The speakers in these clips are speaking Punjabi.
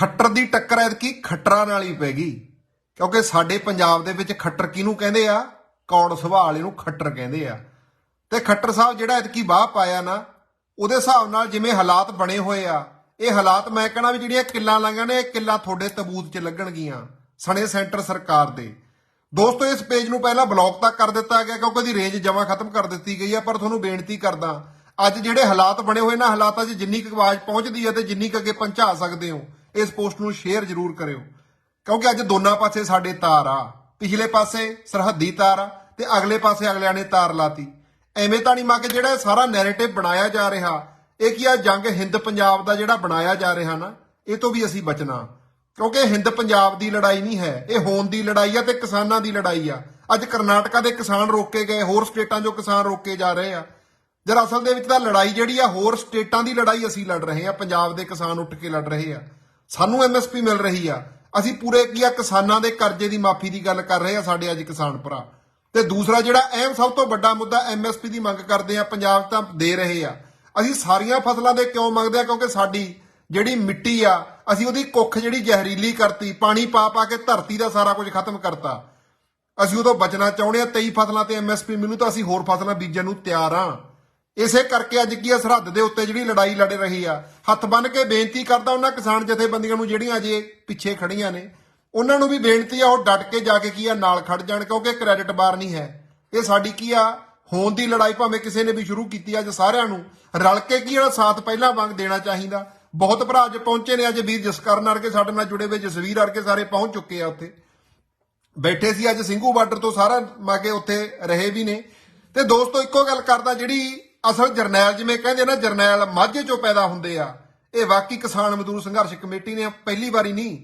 ਖੱਟਰ ਦੀ ਟੱਕਰ ਐਤਕੀ, ਖੱਟਰਾਂ ਨਾਲ ਹੀ ਪੈ ਗਈ। ਕਿਉਂਕਿ ਸਾਡੇ ਪੰਜਾਬ ਦੇ ਵਿੱਚ ਖੱਟਰ ਕਿਹਨੂੰ ਕਹਿੰਦੇ ਆ? ਕੌੜ ਸੁਭਾਅ ਵਾਲੇ ਨੂੰ ਖੱਟਰ ਕਹਿੰਦੇ ਆ। ਤੇ ਖੱਟਰ ਸਾਹਿਬ ਜਿਹੜਾ ਐਤਕੀ ਬਾਹ ਪਾਇਆ ਨਾ, ਉਹਦੇ ਹਿਸਾਬ ਨਾਲ ਜਿਵੇਂ ਹਾਲਾਤ ਬਣੇ ਹੋਏ ਆ, ਇਹ ਹਾਲਾਤ ਮੈਂ ਕਹਣਾ ਵੀ ਜਿਹੜੀਆਂ ਕਿੱਲਾਂ ਲੰਗਾਂ ਨੇ, ਇਹ ਕਿੱਲਾਂ ਤੁਹਾਡੇ ਤਬੂਤ 'ਚ ਲੱਗਣਗੀਆਂ, ਸਣੇ ਸੈਂਟਰ ਸਰਕਾਰ ਦੇ। ਦੋਸਤੋ, ਇਸ ਪੇਜ ਨੂੰ ਪਹਿਲਾਂ ਬਲੌਕ ਤੱਕ ਕਰ ਦਿੱਤਾ ਗਿਆ ਕਿਉਂਕਿ ਉਹਦੀ ਰੇਂਜ ਜਮਾ ਖਤਮ ਕਰ ਦਿੱਤੀ ਗਈ ਆ, ਪਰ ਤੁਹਾਨੂੰ ਬੇਨਤੀ ਕਰਦਾ, ਅੱਜ ਜਿਹੜੇ ਹਾਲਾਤ ਬਣੇ ਹੋਏ ਨਾ, ਹਾਲਾਤਾਂ 'ਚ ਜਿੰਨੀ ਕੁ ਆਵਾਜ਼ ਪਹੁੰਚਦੀ ਹੈ ਤੇ ਜਿੰਨੀ ਕੁ ਅੱਗੇ ਪਹੁੰਚਾ ਸਕਦੇ ਹੋ ਇਸ ਪੋਸਟ ਨੂੰ ਸ਼ੇਅਰ ਜ਼ਰੂਰ ਕਰਿਓ। ਕਿਉਂਕਿ ਅੱਜ ਦੋਨਾਂ ਪਾਸੇ ਸਾਡੇ ਤਾਰ ਆ। ਪਿਛਲੇ ਪਾਸੇ ਸਰਹੱਦੀ ਤਾਰ ਆ ਤੇ ਅਗਲੇ ਪਾਸੇ ਅਗਲਿਆਂ ਨੇ ਤਾਰ ਲਾਤੀ। ਐਵੇਂ ਤਾਂ ਨਹੀਂ ਮਾ ਜਿਹੜਾ ਸਾਰਾ ਨੈਰੇਟਿਵ ਬਣਾਇਆ ਜਾ ਰਿਹਾ, ਇਹ ਕੀ ਆ ਜੰਗ ਹਿੰਦ ਪੰਜਾਬ ਦਾ ਜਿਹੜਾ ਬਣਾਇਆ ਜਾ ਰਿਹਾ ਨਾ, ਇਹ ਤੋਂ ਵੀ ਅਸੀਂ ਬਚਣਾ। ਕਿਉਂਕਿ ਹਿੰਦ ਪੰਜਾਬ ਦੀ ਲੜਾਈ ਨਹੀਂ ਹੈ, ਇਹ ਹੋਣ ਦੀ ਲੜਾਈ ਆ ਤੇ ਕਿਸਾਨਾਂ ਦੀ ਲੜਾਈ ਆ। ਅੱਜ ਕਰਨਾਟਕਾ ਦੇ ਕਿਸਾਨ ਰੋਕੇ ਗਏ, ਹੋਰ ਸਟੇਟਾਂ 'ਚੋਂ ਕਿਸਾਨ ਰੋਕੇ ਜਾ ਰਹੇ ਆ। ਜਦ ਅਸਲ ਦੇ ਵਿੱਚ ਤਾਂ ਲੜਾਈ ਜਿਹੜੀ ਆ, ਹੋਰ ਸਟੇਟਾਂ ਦੀ ਲੜਾਈ ਅਸੀਂ ਲੜ ਰਹੇ ਆ, ਪੰਜਾਬ ਦੇ ਕਿਸਾਨ ਉੱਠ ਕੇ ਲੜ ਰਹੇ ਆ। ਸਾਨੂੰ ਐਮਐਸਪੀ ਮਿਲ ਰਹੀ ਆ। ਅਸੀਂ ਪੂਰੇ ਕੀ ਆ, ਕਿਸਾਨਾਂ ਦੇ ਕਰਜ਼ੇ ਦੀ ਮਾਫੀ ਦੀ ਗੱਲ ਕਰ ਰਹੇ ਆ ਸਾਡੇ ਅੱਜ ਕਿਸਾਨ ਭਰਾ। ਤੇ ਦੂਸਰਾ ਜਿਹੜਾ ਅਹਿਮ ਸਭ ਤੋਂ ਵੱਡਾ ਮੁੱਦਾ ਐਮਐਸਪੀ ਦੀ ਮੰਗ ਕਰਦੇ ਆ, ਪੰਜਾਬ ਤਾਂ ਦੇ ਰਹੇ ਆ। ਅਸੀਂ ਸਾਰੀਆਂ ਫਸਲਾਂ ਦੇ ਕਿਉਂ ਮੰਗਦੇ ਆ? ਕਿਉਂਕਿ ਸਾਡੀ ਜਿਹੜੀ ਮਿੱਟੀ ਆ, ਅਸੀਂ ਉਹਦੀ ਕੁੱਖ ਜਿਹੜੀ ਜ਼ਹਿਰੀਲੀ ਕਰਤੀ, ਪਾਣੀ ਪਾ ਪਾ ਕੇ ਧਰਤੀ ਦਾ ਸਾਰਾ ਕੁਝ ਖਤਮ ਕਰਤਾ। ਅਸੀਂ ਉਦੋਂ ਬਚਣਾ ਚਾਹੁੰਦੇ ਆ 23 ਫਸਲਾਂ ਤੇ ਐਮਐਸਪੀ ਮਿਲੂ ਤਾਂ ਅਸੀਂ ਹੋਰ ਫਸਲਾਂ ਬੀਜਣ ਨੂੰ ਤਿਆਰ ਆ। ਇਸੇ ਕਰਕੇ ਅੱਜ ਕੀ ਆ, ਸਰਹੱਦ ਦੇ ਉੱਤੇ ਜਿਹੜੀ ਲੜਾਈ ਲੜ ਰਹੀ ਆ। ਹੱਥ ਬੰਨ ਕੇ ਬੇਨਤੀ ਕਰਦਾ ਉਹਨਾਂ ਕਿਸਾਨ ਜਥੇਬੰਦੀਆਂ ਨੂੰ, ਜਿਹੜੀਆਂ ਅਜੇ ਪਿੱਛੇ ਖੜੀਆਂ ਨੇ, ਉਹਨਾਂ ਨੂੰ ਵੀ ਬੇਨਤੀ ਆ, ਉਹ ਡਟ ਕੇ ਜਾ ਕੇ ਕੀ ਆ, ਨਾਲ ਖੜ ਜਾਣ, ਕਿਉਂਕਿ ਕ੍ਰੈਡਿਟ ਬਾਰ ਨਹੀਂ ਹੈ। ਇਹ ਸਾਡੀ ਕੀ ਆ, ਹੋਣ ਦੀ ਲੜਾਈ ਭਾਵੇਂ ਕਿਸੇ ਨੇ ਵੀ ਸ਼ੁਰੂ ਕੀਤੀ ਅੱਜ ਸਾਰਿਆਂ ਨੂੰ ਰਲ ਕੇ ਕੀ ਜਿਹੜਾ ਸਾਥ ਪਹਿਲਾਂ ਵਾਂਗ ਦੇਣਾ ਚਾਹੀਦਾ। ਬਹੁਤ ਭਰਾ ਅੱਜ ਪਹੁੰਚੇ ਨੇ, ਅੱਜ ਵੀਰ ਜਸਕਰਨ ਵਰਗੇ ਸਾਡੇ ਨਾਲ ਜੁੜੇ ਹੋਏ, ਜਸਵੀਰ ਵਰਗੇ ਸਾਰੇ ਪਹੁੰਚ ਚੁੱਕੇ ਆ ਉੱਥੇ। ਬੈਠੇ ਸੀ ਅੱਜ ਸਿੰਘੂ ਬਾਰਡਰ ਤੋਂ, ਸਾਰਾ ਮਾਗੇ ਉੱਥੇ ਰਹੇ ਵੀ ਨੇ। ਤੇ ਦੋਸਤੋ, ਇੱਕੋ ਗੱਲ ਕਰਦਾ, ਜਿਹੜੀ ਅਸਲ ਜਰਨੈਲ ਜਿਵੇਂ ਕਹਿੰਦੇ ਨਾ, ਜਰਨੈਲ ਮਾਝੇ ਚੋਂ ਪੈਦਾ ਹੁੰਦੇ ਆ। ਇਹ ਵਾਕਈ ਕਿਸਾਨ ਮਜ਼ਦੂਰ ਸੰਘਰਸ਼ ਕਮੇਟੀ ਨੇ ਪਹਿਲੀ ਵਾਰੀ ਨਹੀਂ,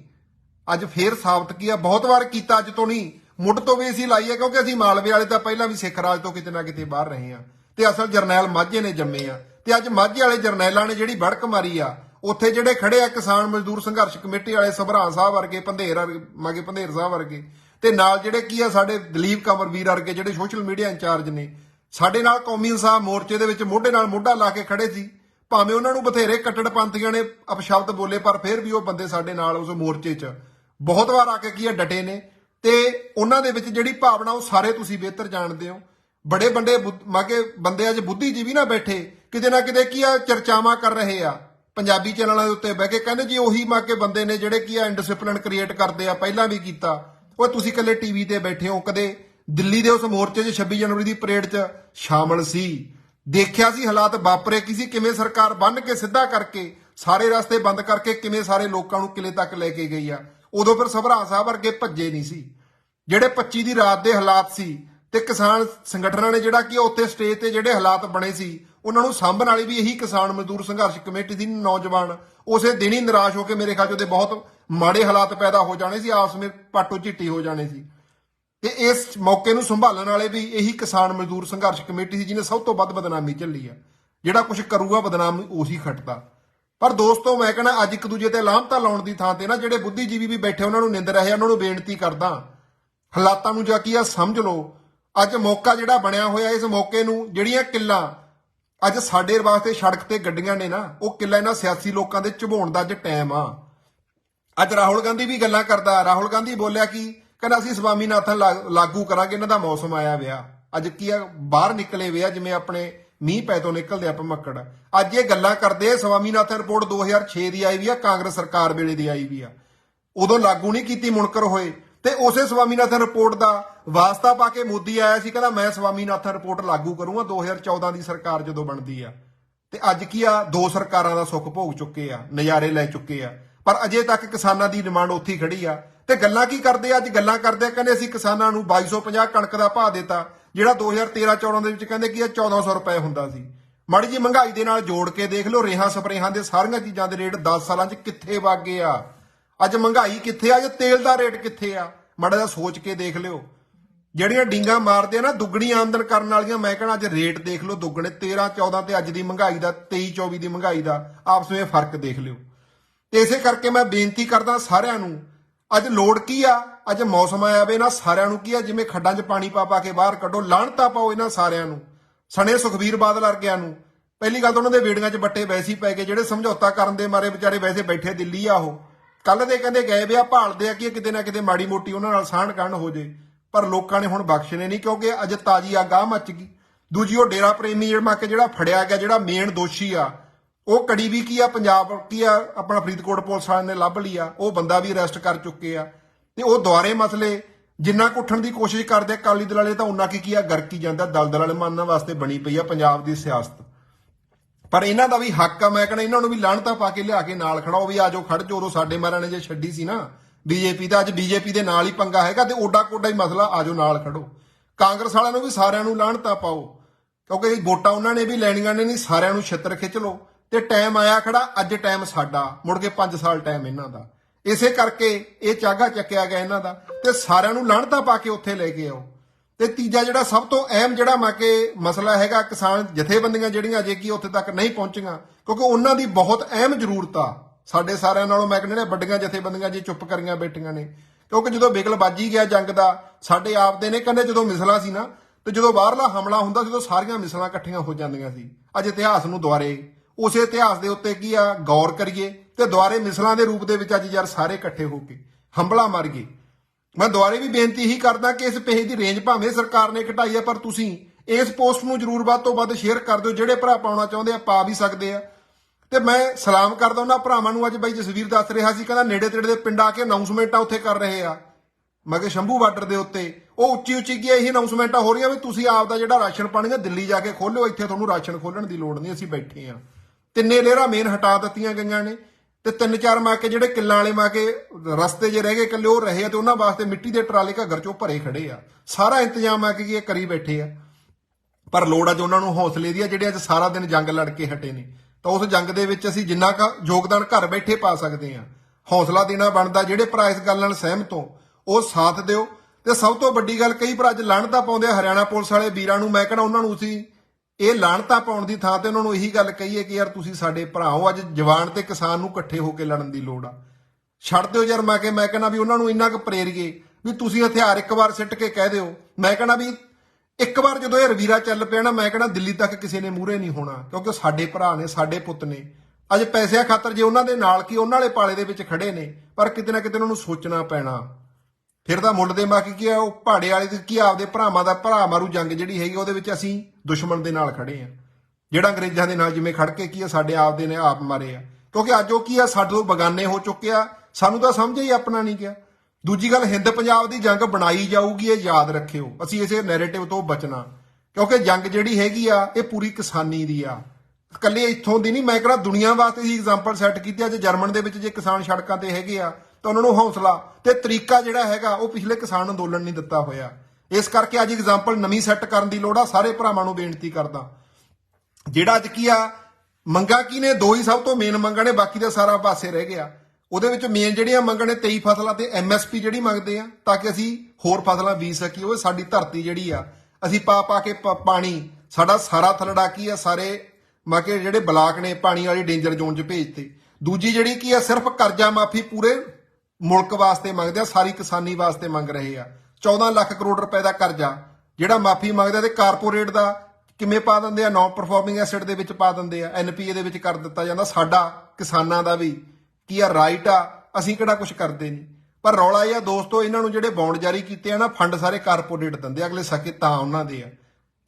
ਅੱਜ ਫੇਰ ਸਾਬਤ ਕੀਆ, ਬਹੁਤ ਵਾਰ ਕੀਤਾ, ਅੱਜ ਤੋਂ ਨਹੀਂ। ਮੁੱਢ ਤੋਂ ਵੀ ਅਸੀਂ ਲਾਈ ਹੈ ਕਿਉਂਕਿ ਅਸੀਂ ਮਾਲਵੇ ਵਾਲੇ ਤਾਂ ਪਹਿਲਾਂ ਵੀ ਸਿੱਖ ਰਾਜ ਤੋਂ ਕਿਤੇ ਨਾ ਕਿਤੇ ਬਾਹਰ ਰਹੇ ਆ। ਤੇ ਅਸਲ ਜਰਨੈਲ ਮਾਝੇ ਨੇ ਜੰਮੇ ਆ। ਤੇ ਅੱਜ ਮਾਝੇ ਵਾਲੇ ਜਰਨੈਲਾਂ ਨੇ ਜਿਹੜੀ ਬੜਕ ਮਾਰੀ ਆ, ਉੱਥੇ ਜਿਹੜੇ ਖੜੇ ਆ ਕਿਸਾਨ ਮਜ਼ਦੂਰ ਸੰਘਰਸ਼ ਕਮੇਟੀ ਵਾਲੇ ਸਭਰਾ ਸਾਹਿਬ ਵਰਗੇ, ਪੰਧੇਰ ਮਾਗੇ ਪੰਧੇਰ ਸਾਹਿਬ ਵਰਗੇ, ਤੇ ਨਾਲ ਜਿਹੜੇ ਕੀ ਆ ਸਾਡੇ ਦਲੀਪ ਕਮਰਵੀਰ ਵਰਗੇ ਜਿਹੜੇ ਸੋਸ਼ਲ ਮੀਡੀਆ ਇੰਚਾਰਜ ਨੇ ਸਾਡੇ ਨਾਲ ਕੌਮੀ ਇਨਸਾਫ ਮੋਰਚੇ ਦੇ ਵਿੱਚ ਮੋਢੇ ਨਾਲ ਮੋਢਾ ਲਾ ਕੇ ਖੜੇ ਸੀ। ਭਾਵੇਂ ਉਹਨਾਂ ਨੂੰ ਬਥੇਰੇ ਕੱਟੜਪੰਥੀਆਂ ਨੇ ਅਪਸ਼ਬਦ ਬੋਲੇ, ਪਰ ਫਿਰ ਵੀ ਉਹ ਬੰਦੇ ਸਾਡੇ ਨਾਲ ਉਸ ਮੋਰਚੇ 'ਚ। ਬਹੁਤ ਵਾਰ ਆ ਕੇ ਕੀ ਆ, ਡਟੇ ਨੇ। ਤੇ ਉਹਨਾਂ ਦੇ ਵਿੱਚ ਜਿਹੜੀ ਭਾਵਨਾ, ਉਹ ਸਾਰੇ ਤੁਸੀਂ ਬਿਹਤਰ ਜਾਣਦੇ ਹੋ। ਬੜੇ ਬੰਦੇ ਮਾਗੇ ਬੰਦੇ ਅੱਜ ਬੁੱਧੀਜੀਵੀ ਨਾ ਬੈਠੇ। ਕਿਤੇ ਨਾ ਕਿਤੇ ਕੀ ਆ, ਚਰਚਾਵਾਂ ਕਰ ਰਹੇ ਆ। ਪੰਜਾਬੀ ਚੈਨਲਾਂ ਦੇ ਉੱਤੇ ਬਹਿ ਕੇ ਕਹਿੰਦੇ ਜੀ, ਉਹੀ ਮਾਗੇ ਬੰਦੇ ਨੇ ਜਿਹੜੇ ਕੀ ਆ ਇਨਡਿਸਪਲਿਨ ਕ੍ਰੀਏਟ ਕਰਦੇ ਆ, ਪਹਿਲਾਂ ਵੀ ਕੀਤਾ। ਉਹ ਤੁਸੀਂ ਇਕੱਲੇ ਟੀਵੀ ਤੇ ਬੈਠੇ ਹੋ ਕਦੇ? ਦਿੱਲੀ ਦੇ ਉਸ ਮੋਰਚੇ 'ਚ 26 ਜਨਵਰੀ ਦੀ ਪਰੇਡ 'ਚ ਸ਼ਾਮਲ ਸੀ। ਦੇਖਿਆ ਸੀ ਹਾਲਾਤ ਵਾਪਰੇ ਕੀ ਸੀ, ਕਿਵੇਂ ਸਰਕਾਰ ਬੰਨ ਕੇ ਸਿੱਧਾ ਕਰਕੇ ਸਾਰੇ ਰਸਤੇ ਬੰਦ ਕਰਕੇ ਕਿਵੇਂ ਸਾਰੇ ਲੋਕਾਂ ਨੂੰ ਕਿਲੇ ਤੱਕ ਲੈ ਕੇ ਗਈ ਆ। ਉਦੋਂ ਫਿਰ ਸਭਰਾ ਸਾਹਿਬ ਵਰਗੇ ਭੱਜੇ ਨਹੀਂ ਸੀ। ਜਿਹੜੇ 25 ਦੀ ਰਾਤ ਦੇ ਹਾਲਾਤ ਸੀ ਤੇ ਕਿਸਾਨ ਸੰਗਠਨਾਂ ਨੇ ਜਿਹੜਾ ਕਿ ਉੱਥੇ ਸਟੇਜ ਤੇ ਜਿਹੜੇ ਹਾਲਾਤ ਬਣੇ ਸੀ, ਉਹਨਾਂ ਨੂੰ ਸਾਂਭਣ ਵਾਲੀ ਵੀ ਇਹੀ ਕਿਸਾਨ ਮਜ਼ਦੂਰ ਸੰਘਰਸ਼ ਕਮੇਟੀ ਦੀ ਨੌਜਵਾਨ ਉਸੇ ਦਿਨ ਹੀ ਨਿਰਾਸ਼ ਹੋ ਕੇ ਮੇਰੇ ਖਿਆਲ 'ਚ ਉਹਦੇ ਬਹੁਤ ਮਾੜੇ ਹਾਲਾਤ ਪੈਦਾ ਹੋ ਜਾਣੇ ਸੀ, ਆਪਸ ਵਿੱਚ ਪਾਟੋ ਝਿੱਟੀ ਹੋ ਜਾਣੇ ਸੀ। ਤੇ ਇਸ ਮੌਕੇ ਨੂੰ ਸੰਭਾਲਣ ਵਾਲੇ ਵੀ ਇਹੀ ਕਿਸਾਨ ਮਜ਼ਦੂਰ ਸੰਘਰਸ਼ ਕਮੇਟੀ ਸੀ, ਜਿਹਨੇ ਸਭ ਤੋਂ ਵੱਧ ਬਦਨਾਮੀ ਝੱਲੀ ਆ। ਜਿਹੜਾ ਕੁਝ ਕਰੂਗਾ ਬਦਨਾਮ ਉਹੀ ਖੱਟਦਾ। ਪਰ ਦੋਸਤੋ, ਮੈਂ ਕਹਿੰਦਾ, ਅੱਜ ਇੱਕ ਦੂਜੇ ਤੇ ਲਾਹਮਤਾ ਲਾਉਣ ਦੀ ਥਾਂ ਤੇ ਨਾ, ਜਿਹੜੇ ਬੁੱਧੀਜੀਵੀ ਵੀ ਬੈਠੇ, ਉਹਨਾਂ ਨੂੰ ਨਿੰਦ ਰਹੇ ਉਹਨਾਂ ਨੂੰ ਬੇਨਤੀ ਕਰਦਾ। ਹਾਲਾਤਾਂ ਨੂੰ ਜਾ ਕੀ ਆ, ਸਮਝ ਲਓ, ਅੱਜ ਮੌਕਾ ਜਿਹੜਾ ਬਣਿਆ ਹੋਇਆ, ਇਸ ਮੌਕੇ ਨੂੰ ਜਿਹੜੀਆਂ ਕਿੱਲਾਂ ਅੱਜ ਸਾਡੇ ਵਾਸਤੇ ਸੜਕ ਤੇ ਗੱਡੀਆਂ ਨੇ ਨਾ, ਉਹ ਕਿੱਲਾ ਇਹਨਾਂ ਸਿਆਸੀ ਲੋਕਾਂ ਦੇ ਝੁਬਾਉਣ ਦਾ ਅੱਜ ਟਾਈਮ ਆ। ਅੱਜ ਰਾਹੁਲ ਗਾਂਧੀ ਵੀ ਗੱਲਾਂ ਕਰਦਾ, ਰਾਹੁਲ ਗਾਂਧੀ ਬੋਲਿਆ ਕਿ ਕਹਿੰਦਾ ਅਸੀਂ ਸਵਾਮੀਨਾਥਨ ਲਾ- ਲਾਗੂ ਕਰਾਂਗੇ, ਇਹਨਾਂ ਦਾ ਮੌਸਮ ਆਇਆ ਵਿਆ। ਅੱਜ ਕੀ ਆ? ਬਾਹਰ ਨਿਕਲੇ ਵਿਆ, ਜਿਵੇਂ ਆਪਣੇ ਮੀਂਹ ਪੈ ਤੋਂ ਨਿਕਲਦੇ ਆ ਭਮੱਕੜ। ਅੱਜ ਇਹ ਗੱਲਾਂ ਕਰਦੇ ਸਵਾਮੀਨਾਥਨ ਰਿਪੋਰਟ 2006 ਦੀ ਆਈ ਵੀ ਆ, ਕਾਂਗਰਸ ਸਰਕਾਰ ਵੇਲੇ ਦੀ ਆਈ ਵੀ ਆ। ਉਦੋਂ ਲਾਗੂ ਨਹੀਂ ਕੀਤੀ ਮੁਨਕਰ ਹੋਏ। ਤੇ ਉਸੇ ਸਵਾਮੀਨਾਥਨ ਰਿਪੋਰਟ ਦਾ ਵਾਸਤਾ ਪਾ ਕੇ ਮੋਦੀ ਆਇਆ ਸੀ, ਕਹਿੰਦਾ ਮੈਂ ਸਵਾਮੀਨਾਥਨ ਰਿਪੋਰਟ ਲਾਗੂ ਕਰੂੰਗਾ 2014 ਦੀ ਸਰਕਾਰ ਜਦੋਂ ਬਣਦੀ ਆ। ਤੇ ਅੱਜ ਕੀ ਆ? ਦੋ ਸਰਕਾਰਾਂ ਦਾ ਸੁੱਖ ਭੋਗ ਚੁੱਕੇ ਆ, ਨਜ਼ਾਰੇ ਲੈ ਚੁੱਕੇ ਆ। ਪਰ ਅਜੇ ਤੱਕ ਕਿਸਾਨਾਂ ਦੀ ਡਿਮਾਂਡ ਉੱਥੇ ਖੜੀ ਆ। ਤੇ ਗੱਲਾਂ ਕੀ ਕਰਦੇ ਆ? ਅੱਜ ਗੱਲਾਂ ਕਰਦੇ ਆ, ਕਹਿੰਦੇ ਅਸੀਂ ਕਿਸਾਨਾਂ ਨੂੰ 2250 ਕਣਕ ਦਾ ਭਾਅ ਦਿੱਤਾ, ਜਿਹੜਾ 2013-14 ਦੇ ਵਿੱਚ ਕਹਿੰਦੇ ਕੀ ਆ? 1400 ਰੁਪਏ ਹੁੰਦਾ ਸੀ। ਮਾੜੀ ਜੀ ਮਹਿੰਗਾਈ ਦੇ ਨਾਲ ਜੋੜ ਕੇ ਦੇਖ ਲਓ, ਰੇਹਾਂ ਸਪਰੇਹਾਂ ਦੇ ਸਾਰੀਆਂ ਚੀਜ਼ਾਂ ਦੇ ਰੇਟ 10 ਸਾਲਾਂ 'ਚ ਕਿੱਥੇ ਵਗ ਗਏ ਆ? ਅੱਜ ਮਹਿੰਗਾਈ ਕਿੱਥੇ ਆ? ਜੇ ਤੇਲ ਦਾ ਰੇਟ ਕਿੱਥੇ ਆ? ਮਾੜਾ ਜਿਹਾ ਸੋਚ ਕੇ ਦੇਖ ਲਿਓ। ਜਿਹੜੀਆਂ ਡਿੰਗਾ ਮਾਰਦੇ ਆ ਨਾ, ਦੁੱਗਣੀ ਆਮਦਨ ਕਰਨ ਵਾਲੀਆਂ, ਮੈਂ ਕਹਿੰਦਾ ਅੱਜ ਰੇਟ ਦੇਖ ਲਓ ਦੁੱਗਣੇ 13 14 ਤੇ ਅੱਜ ਦੀ ਮਹਿੰਗਾਈ ਦਾ 23 24 ਦੀ ਮਹਿੰਗਾਈ ਦਾ, ਆਪਸ ਵਿੱਚ ਫ਼ਰਕ ਦੇਖ ਲਿਓ। ਤੇ ਇਸੇ ਕਰਕੇ ਮੈਂ ਬੇਨਤੀ ਕਰਦਾ ਸਾਰਿਆਂ ਨੂੰ ਅੱਜ ਲੋੜ ਕੀ ਆ? ਅੱਜ ਮੌਸਮ ਆਇਆ ਵੇ ਨਾ, ਸਾਰਿਆਂ ਨੂੰ ਕੀ ਆ? ਜਿਵੇਂ ਖੱਡਾਂ 'ਚ ਪਾਣੀ ਪਾ ਪਾ ਕੇ ਬਾਹਰ ਕੱਢੋ ਲਾਹਣਤਾ ਪਾਓ ਇਹਨਾਂ ਸਾਰਿਆਂ ਨੂੰ। ਸਣੇ ਸੁਖਵੀਰ ਬਾਦਲ ਵਰਗਿਆਂ ਨੂੰ। ਪਹਿਲੀ ਗੱਲ ਤਾਂ ਉਹਨਾਂ ਦੇ ਵੇੜੀਆਂ 'ਚ ਬੱਟੇ ਵੈਸੀ ਪੈ ਗਏ, ਜਿਹੜੇ ਸਮਝੌਤਾ ਕਰਨ ਦੇ ਮਾਰੇ ਵਿਚਾਰੇ ਵੈਸੇ ਬੈਠੇ ਦਿੱਲੀ ਆ ਉਹ। ਕੱਲ ਦੇ ਕਹਿੰਦੇ ਗਏ ਵਿਆ ਭਾਲਦੇ ਆ ਕਿ ਕਿਤੇ ਨਾ ਕਿਤੇ ਮਾੜੀ ਮੋਟੀ ਉਹਨਾਂ ਨਾਲ ਸਾਂਢ ਕੰਨ ਹੋ ਜੇ। ਪਰ ਲੋਕਾਂ ਨੇ ਹੁਣ ਬਖਸ਼ਣੇ ਨਹੀਂ, ਕਿਉਂਕਿ ਅੱਜ ਤਾਜੀ ਅੱਗ ਆ ਮੱਚ ਗਈ। ਦੂਜੀ ਉਹ ਡੇਰਾ ਪ੍ਰੇਮੀ ਜਿਹੜਾ ਜਿਹੜਾ ਫੜਿਆ ਗਿਆ, ਜਿਹੜਾ ਮੇਨ ਦੋਸ਼ੀ ਆ ਉਹ ਕੜੀ ਵੀ ਕੀ ਆ, ਪੰਜਾਬ ਕੀ ਆ, ਆਪਣਾ ਫਰੀਦਕੋਟ ਪੁਲਿਸ ਵਾਲਿਆਂ ਨੇ ਲੱਭ ਲਈ ਆ, ਉਹ ਬੰਦਾ ਵੀ ਅਰੈਸਟ ਕਰ ਚੁੱਕੇ ਆ। ਤੇ ਉਹ ਦੁਆਰੇ ਮਸਲੇ, ਜਿੰਨਾ ਕੁ ਉੱਠਣ ਦੀ ਕੋਸ਼ਿਸ਼ ਕਰਦੇ ਅਕਾਲੀ ਦਲ ਵਾਲੇ, ਤਾਂ ਉਹਨਾਂ ਕੀ ਕੀ ਆ, ਗਰਕੀ ਜਾਂਦਾ, ਦਲਦਲ ਵਾਲੇ ਮਾਨਾਂ ਵਾਸਤੇ ਬਣੀ ਪਈ ਆ ਪੰਜਾਬ ਦੀ ਸਿਆਸਤ। ਪਰ ਇਹਨਾਂ ਦਾ ਵੀ ਹੱਕ ਆ, ਮੈਂ ਕਹਿੰਦਾ ਇਹਨਾਂ ਨੂੰ ਵੀ ਲਾਹਣਤਾ ਪਾ ਕੇ ਲਿਆ ਕੇ ਨਾਲ ਖੜਾਓ ਵੀ ਆਜੋ ਖੜ ਜੋ ਉਦੋਂ ਸਾਡੇ ਮਾਰਾਂ ਨੇ ਜੇ ਛੱਡੀ ਸੀ ਨਾ, ਬੀਜੇਪੀ ਦਾ, ਅੱਜ ਬੀਜੇਪੀ ਦੇ ਨਾਲ ਹੀ ਪੰਗਾ ਹੈਗਾ, ਤੇ ਓਡਾ ਕੋਡਾ ਹੀ ਮਸਲਾ ਆਜੋ ਨਾਲ ਖੜੋ। ਕਾਂਗਰਸ ਵਾਲਿਆਂ ਨੂੰ ਵੀ ਸਾਰਿਆਂ ਨੂੰ ਲਾਹਣਤਾ ਪਾਓ, ਕਿਉਂਕਿ ਵੋਟਾਂ ਉਹਨਾਂ ਨੇ ਵੀ ਲੈਣੀਆਂ ਨੇ, ਨਹੀਂ ਸਾਰਿਆਂ ਨੂੰ ਛਿੱਤਰ ਖਿੱਚ ਲਓ। ਤੇ ਟਾਈਮ ਆਇਆ ਖੜਾ, ਅੱਜ ਟਾਈਮ ਸਾਡਾ। ਮੁੜ ਕੇ 5 ਸਾਲ ਟਾਈਮ ਇਹਨਾਂ ਦਾ। ਇਸੇ ਕਰਕੇ ਇਹ ਚਾਗਾ ਚੱਕਿਆ ਗਿਆ ਇਹਨਾਂ ਦਾ ਤੇ ਸਾਰਿਆਂ ਨੂੰ ਲਾਹਣਤਾ ਪਾ ਕੇ ਉੱਥੇ ਲੈ ਕੇ ਆਓ। ਤੇ ਤੀਜਾ ਜਿਹੜਾ ਸਭ ਤੋਂ ਅਹਿਮ ਜਿਹੜਾ ਮਾ ਕੇ ਮਸਲਾ ਹੈਗਾ, ਕਿਸਾਨ ਜਥੇਬੰਦੀਆਂ ਜਿਹੜੀਆਂ ਅਜੇ ਕੀ ਉੱਥੇ ਤੱਕ ਨਹੀਂ ਪਹੁੰਚੀਆਂ, ਕਿਉਂਕਿ ਉਹਨਾਂ ਦੀ ਬਹੁਤ ਅਹਿਮ ਜ਼ਰੂਰਤ ਆ। ਸਾਡੇ ਸਾਰਿਆਂ ਨਾਲੋਂ ਮੈਂ ਕਹਿੰਦਾ ਵੱਡੀਆਂ ਜਥੇਬੰਦੀਆਂ ਜੀ ਚੁੱਪ ਕਰੀਆਂ ਬੈਠੀਆਂ ਨੇ। ਕਿਉਂਕਿ ਜਦੋਂ ਬਿਗਲ ਬਾਜੀ ਗਿਆ ਜੰਗ ਦਾ, ਸਾਡੇ ਆਪ ਦੇ ਨੇ ਕਹਿੰਦੇ ਜਦੋਂ ਮਿਸਲਾ ਸੀ ਨਾ, ਤੇ ਜਦੋਂ ਬਾਹਰਲਾ ਹਮਲਾ ਹੁੰਦਾ ਸੀ, ਉਦੋਂ ਸਾਰੀਆਂ ਮਿਸਲਾਂ ਇਕੱਠੀਆਂ ਹੋ ਜਾਂਦੀਆਂ ਸੀ। ਅੱਜ ਇਤਿਹਾਸ ਨੂੰ ਦੁਆਰੇ ਉਸੇ ਇਤਿਹਾਸ ਦੇ ਉੱਤੇ ਕੀ ਆ? ਗੌਰ ਕਰੀਏ ਤੇ ਦੁਆਰੇ ਮਿਸਲਾਂ ਦੇ ਰੂਪ ਦੇ ਵਿੱਚ ਅੱਜ ਯਾਰ ਸਾਰੇ ਇਕੱਠੇ ਹੋ ਕੇ ਹੰਬਲਾ ਮਾਰ ਗਏ। ਮੈਂ ਦੁਆਰੇ ਵੀ ਬੇਨਤੀ ਹੀ ਕਰਦਾ ਕਿ ਇਸ ਪੈਸੇ ਦੀ ਰੇਂਜ ਭਾਵੇਂ ਸਰਕਾਰ ਨੇ ਘਟਾਈ ਹੈ ਪਰ ਤੁਸੀਂ ਇਸ ਪੋਸਟ ਨੂੰ ਜਰੂਰ ਵੱਧ ਤੋਂ ਵੱਧ ਸ਼ੇਅਰ ਕਰ ਦਿਓ, ਜਿਹੜੇ ਭਰਾ ਪਾਉਣਾ ਚਾਹੁੰਦੇ ਆ, ਪਾ ਵੀ ਸਕਦੇ ਆ। ਤੇ ਮੈਂ ਸਲਾਮ ਕਰਦਾ ਉਹਨਾਂ ਭਰਾਵਾਂ ਨੂੰ ਅੱਜ ਬਾਈ ਜਸਵੀਰ ਦੱਸ ਰਿਹਾ ਸੀ, ਕਹਿੰਦਾ ਨੇੜੇ ਤੇੜੇ ਦੇ ਪਿੰਡ ਆ ਕੇ ਅਨਾਉਂਸਮੈਂਟਾਂ ਉੱਥੇ ਕਰ ਰਹੇ ਆ। ਮੈਂ ਕਿ ਸ਼ੰਭੂ ਬਾਰਡਰ ਦੇ ਉੱਤੇ, ਉਹ ਉੱਚੀ ਉੱਚੀ ਕੀ ਇਹੀ ਅਨਾਉਂਸਮੈਂਟਾਂ ਹੋ ਰਹੀਆਂ ਵੀ ਤੁਸੀਂ ਆਪ ਦਾ ਜਿਹੜਾ ਰਾਸ਼ਨ ਪਾਣੀ ਹੈ ਦਿੱਲੀ ਜਾ ਕੇ ਖੋਲਿਓ ਇੱਥੇ ਤੁਹਾਨੂੰ ਰਾਸ਼ਨ ਖੋਲਣ ਦੀ ਲੋੜ ਨਹੀਂ, ਅਸੀਂ ਬੈਠੇ ਆ। ਤਿੰਨੇ ਲੇਅਰਾਂ ਮੇਨ ਹਟਾ ਦਿੱਤੀਆਂ ਗਈਆਂ ਨੇ ਤੇ ਤਿੰਨ ਚਾਰ ਮਾ ਕੇ ਜਿਹੜੇ ਕਿੱਲਾਂ ਵਾਲੇ ਮਾ ਕੇ ਰਸਤੇ 'ਚ ਰਹਿ ਗਏ ਇਕੱਲੇ ਉਹ ਰਹੇ ਆ ਤੇ ਉਹਨਾਂ ਵਾਸਤੇ ਮਿੱਟੀ ਦੇ ਟਰਾਲੇ ਘੱਗਰ 'ਚੋਂ ਭਰੇ ਖੜੇ ਆ। ਸਾਰਾ ਇੰਤਜ਼ਾਮ ਆ ਕਿ ਇਹ ਕਰੀ ਬੈਠੇ ਆ। ਪਰ ਲੋੜ ਅੱਜ ਉਹਨਾਂ ਨੂੰ ਹੌਸਲੇ ਦੀ ਆ, ਜਿਹੜੇ ਅੱਜ ਸਾਰਾ ਦਿਨ ਜੰਗ ਲੜ ਕੇ ਹਟੇ ਨੇ। ਤਾਂ ਉਸ ਜੰਗ ਦੇ ਵਿੱਚ ਅਸੀਂ ਜਿੰਨਾ ਕ ਯੋਗਦਾਨ ਘਰ ਬੈਠੇ ਪਾ ਸਕਦੇ ਆ। ਹੌਸਲਾ ਦੇਣਾ ਬਣਦਾ, ਜਿਹੜੇ ਭਰਾ ਇਸ ਗੱਲ ਨਾਲ ਸਹਿਮਤ ਹੋ, ਉਹ ਸਾਥ ਦਿਓ। ਤੇ ਸਭ ਤੋਂ ਵੱਡੀ ਗੱਲ, ਕਈ ਭਰਾ ਅੱਜ ਲਾਣਤਾ ਪਾਉਂਦੇ ਆ, ਹਰਿਆਣਾ ਪੁਲਿਸ ਵਾਲੇ ਵੀਰਾਂ ਨੂੰ, ਮੈਂ ਕਹਿੰਦਾ ਉਹਨਾਂ ਨੂੰ ਅਸੀਂ ਇਹ ਲਾਣਤਾ ਪਾਉਣ ਦੀ ਥਾਂ ਤੇ ਉਹਨਾਂ ਨੂੰ ਇਹੀ ਗੱਲ ਕਹੀਏ ਕਿ ਯਾਰ ਤੁਸੀਂ ਸਾਡੇ ਭਰਾ ਹੋ ਅੱਜ ਜਵਾਨ ਤੇ ਕਿਸਾਨ ਨੂੰ ਇਕੱਠੇ ਹੋ ਕੇ ਲੜਨ ਦੀ ਲੋੜ ਆ। ਛੱਡ ਦਿਓ ਯਾਰ ਮੈਂ ਕਿ, ਮੈਂ ਕਹਿੰਦਾ ਵੀ ਉਹਨਾਂ ਨੂੰ ਇੰਨਾ ਕੁ ਪ੍ਰੇਰੀਏ ਵੀ ਤੁਸੀਂ ਹਥਿਆਰ ਇੱਕ ਵਾਰ ਸਿੱਟ ਕੇ ਕਹਿ ਦਿਓ। ਮੈਂ ਕਹਿੰਦਾ ਵੀ ਇੱਕ ਵਾਰ ਜਦੋਂ ਇਹ ਰਵੀਰਾ ਚੱਲ ਪਿਆ ਨਾ, ਮੈਂ ਕਹਿੰਦਾ ਦਿੱਲੀ ਤੱਕ ਕਿਸੇ ਨੇ ਮੂਹਰੇ ਨਹੀਂ ਹੋਣਾ, ਕਿਉਂਕਿ ਸਾਡੇ ਭਰਾ ਨੇ, ਸਾਡੇ ਪੁੱਤ ਨੇ। ਅੱਜ ਪੈਸਿਆਂ ਖਾਤਰ ਜੇ ਉਹਨਾਂ ਦੇ ਨਾਲ ਕੀ, ਉਹਨਾਂ ਵਾਲੇ ਪਾਲੇ ਦੇ ਵਿੱਚ ਖੜੇ ਨੇ, ਪਰ ਕਿਤੇ ਨਾ ਕਿਤੇ ਉਹਨਾਂ ਨੂੰ ਸੋਚਣਾ ਪੈਣਾ। ਫਿਰ ਤਾਂ ਮੁੱਲ ਦੇ ਬਾਕੀ ਕੀ ਆ? ਉਹ ਪਹਾੜੇ ਵਾਲੇ ਦੀ ਕੀ ਆਪਦੇ ਭਰਾਵਾਂ ਦਾ ਭਰਾ ਮਾਰੂ ਜੰਗ ਜਿਹੜੀ ਹੈਗੀ, ਉਹਦੇ ਵਿੱਚ ਅਸੀਂ ਦੁਸ਼ਮਣ ਦੇ ਨਾਲ ਖੜੇ ਆ। ਜਿਹੜਾ ਅੰਗਰੇਜ਼ਾਂ ਦੇ ਨਾਲ ਜਿਵੇਂ ਖੜ ਕੇ ਕੀ ਆ? ਸਾਡੇ ਆਪ ਦੇ ਨੇ ਆਪ ਮਾਰੇ ਆ। ਕਿਉਂਕਿ ਅੱਜ ਉਹ ਕੀ ਆ? ਸਾਡੇ ਤੋਂ ਬਗਾਨੇ ਹੋ ਚੁੱਕੇ ਆ। ਸਾਨੂੰ ਤਾਂ ਸਮਝ ਹੀ ਆਪਣਾ ਨਹੀਂ ਗਿਆ। ਦੂਜੀ ਗੱਲ, ਹਿੰਦ ਪੰਜਾਬ ਦੀ ਜੰਗ ਬਣਾਈ ਜਾਊਗੀ, ਇਹ ਯਾਦ ਰੱਖਿਓ। ਅਸੀਂ ਇਸੇ ਨੈਰੇਟਿਵ ਤੋਂ ਬਚਣਾ। ਕਿਉਂਕਿ ਜੰਗ ਜਿਹੜੀ ਹੈਗੀ ਆ, ਇਹ ਪੂਰੀ ਕਿਸਾਨੀ ਦੀ ਆ। ਇਕੱਲੇ ਇੱਥੋਂ ਦੀ ਨਹੀਂ, ਮੈਂ ਕਹਿੰਦਾ ਦੁਨੀਆ ਵਾਸਤੇ ਹੀ ਐਗਜ਼ਾਮਪਲ ਸੈੱਟ ਕੀਤੀ ਅੱਜ ਜਰਮਨ ਦੇ ਵਿੱਚ ਜੇ ਕਿਸਾਨ ਸੜਕਾਂ ਤੇ ਹੈਗੇ ਆ ਤਾਂ ਉਹਨਾਂ ਨੂੰ ਹੌਸਲਾ ਤੇ ਤਰੀਕਾ ਜਿਹੜਾ ਹੈਗਾ, ਉਹ ਪਿਛਲੇ ਕਿਸਾਨ ਅੰਦੋਲਨ ਨਹੀਂ ਦਿੱਤਾ ਹੋਇਆ। ਇਸ ਕਰਕੇ ਅੱਜ ਐਗਜ਼ਾਮਪਲ ਨਵੀਂ ਸੈੱਟ ਕਰਨ ਦੀ ਲੋੜ ਆ, ਸਾਰੇ ਭਰਾਵਾਂ ਨੂੰ ਬੇਨਤੀ ਕਰਦਾ। ਜਿਹੜਾ ਅੱਜ ਕੀ ਆ, ਮੰਗਾ ਕੀ ਨੇ? ਦੋ ਹੀ ਸਭ ਤੋਂ ਮੇਨ ਮੰਗਾਂ ਨੇ, ਬਾਕੀ ਦਾ ਸਾਰਾ ਪਾਸੇ ਰਹਿ ਗਿਆ। ਉਹਦੇ ਵਿੱਚ ਮੇਨ ਜਿਹੜੀਆਂ ਮੰਗਾਂ ਨੇ 23 ਫਸਲਾਂ ਤੇ ਐਮਐਸਪੀ ਜਿਹੜੀ ਮੰਗਦੇ ਆ, ਤਾਂ ਕਿ ਅਸੀਂ ਹੋਰ ਫਸਲਾਂ ਬੀਜ ਸਕੀਏ। ਉਹ ਸਾਡੀ ਧਰਤੀ ਜਿਹੜੀ ਆ, ਅਸੀਂ ਪਾ ਪਾ ਕੇ ਪਾਣੀ, ਸਾਡਾ ਸਾਰਾ ਥਲੜਾ ਕੀ ਆ, ਸਾਰੇ ਮਾਕੇ ਜਿਹੜੇ ਬਲਾਕ ਨੇ, ਪਾਣੀ ਵਾਲੀ ਡੇਂਜਰ ਜ਼ੋਨ 'ਚ ਭੇਜਤੇ। ਦੂਜੀ ਜਿਹੜੀ ਕੀ ਆ, ਸਿਰਫ ਕਰਜ਼ਾ ਮਾਫੀ ਪੂਰੇ ਮੁਲਕ ਵਾਸਤੇ ਮੰਗਦੇ ਆ ਸਾਰੀ ਕਿਸਾਨੀ ਵਾਸਤੇ ਮੰਗ ਰਹੇ ਆ। 14 ਲੱਖ ਕਰੋੜ ਰੁਪਏ ਦਾ ਕਰਜ਼ਾ ਜਿਹੜਾ ਮਾਫੀ ਮੰਗਦਾ ਆ ਤੇ ਕਾਰਪੋਰੇਟ ਦਾ ਕਿਵੇਂ ਪਾ ਦਿੰਦੇ ਆ? ਨਾਨ ਪਰਫਾਰਮਿੰਗ ਐਸੈਟ ਦੇ ਵਿੱਚ ਪਾ ਦਿੰਦੇ ਆ। ਐਨਪੀਏ ਦੇ ਵਿੱਚ ਕਰ ਦਿੱਤਾ ਜਾਂਦਾ। ਸਾਡਾ ਕਿਸਾਨਾਂ ਦਾ ਵੀ ਕੀ ਆ ਰਾਈਟ ਆ ਅਸੀਂ ਕਿਹੜਾ ਕੁਝ ਕਰਦੇ ਨਹੀਂ। ਪਰ ਰੌਲਾ ਇਹ ਆ ਦੋਸਤੋ ਇਹਨਾਂ ਨੂੰ ਜਿਹੜੇ ਬੌਂਡ ਜਾਰੀ ਕੀਤੇ ਆ ਨਾ ਫੰਡ ਸਾਰੇ ਕਾਰਪੋਰੇਟ ਦਿੰਦੇ ਆ, ਅਗਲੇ ਸਕੇ ਤਾਂ ਉਹਨਾਂ ਦੇ ਆ।